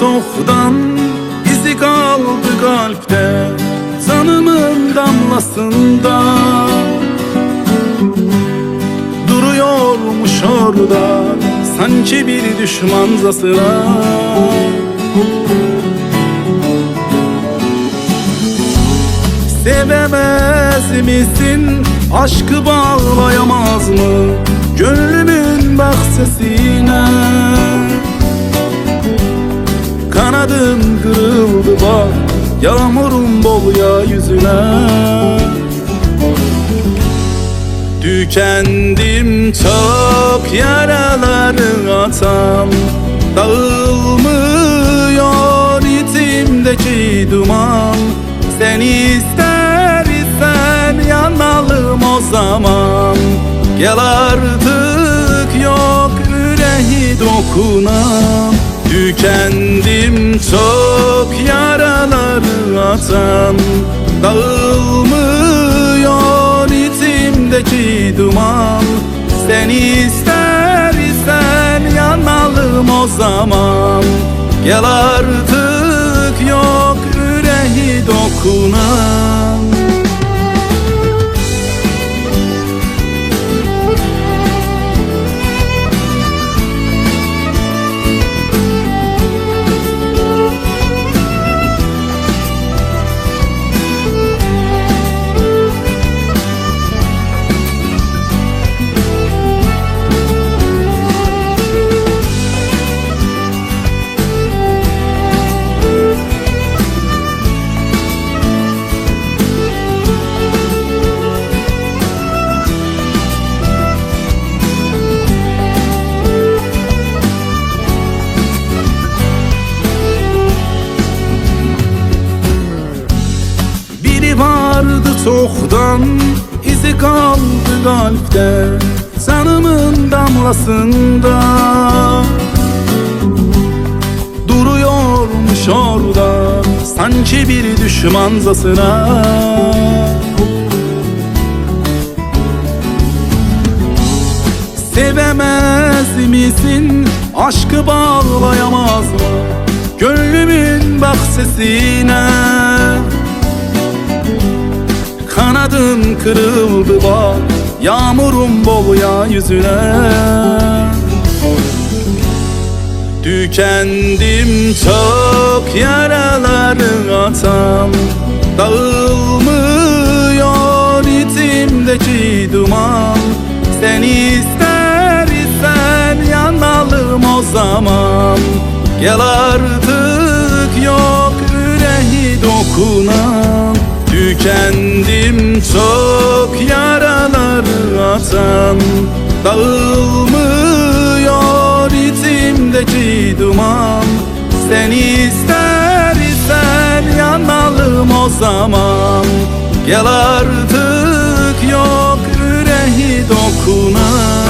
çoktan izi kaldı kalpte Canımın damlasında Duruyormuş orada Sanki bir düşmanzasına Sevemez misin? Aşkı bağlayamaz mı? Gönlümün bak sesine Kanadın kırıldı bak Yağmurun bol ya yüzüne. Tükendim çok yaraları atan Dağılmıyor içimdeki duman. Sen istersen yanalım o zaman. Gel artık yok yüreği dokunam Tükendim çok yaraları atan Dağılmıyor içimdeki duman. Sen istersen yanalım o zaman. Gel artık yok yüreği dokunan Vardı çoktan izi kaldı kalpte Canımın damlasında Duruyormuş orada Sanki bir düşmanzasına Sevemez misin? Aşkı bağlayamaz mı? Gönlümün bak sesine Kanadın kırıldı bak Yağmurun bol ya yüzüne. Tükendim çok yaraları atan Dağılmıyor içimdeki duman. Sen istersen yanalım o zaman. Gel artık yok yüreği dokunan Tükendim çok yaralar atan Dağılmıyor içimdeki duman. Sen istersen yanalım o zaman. Gel artık yok yüreği dokunan.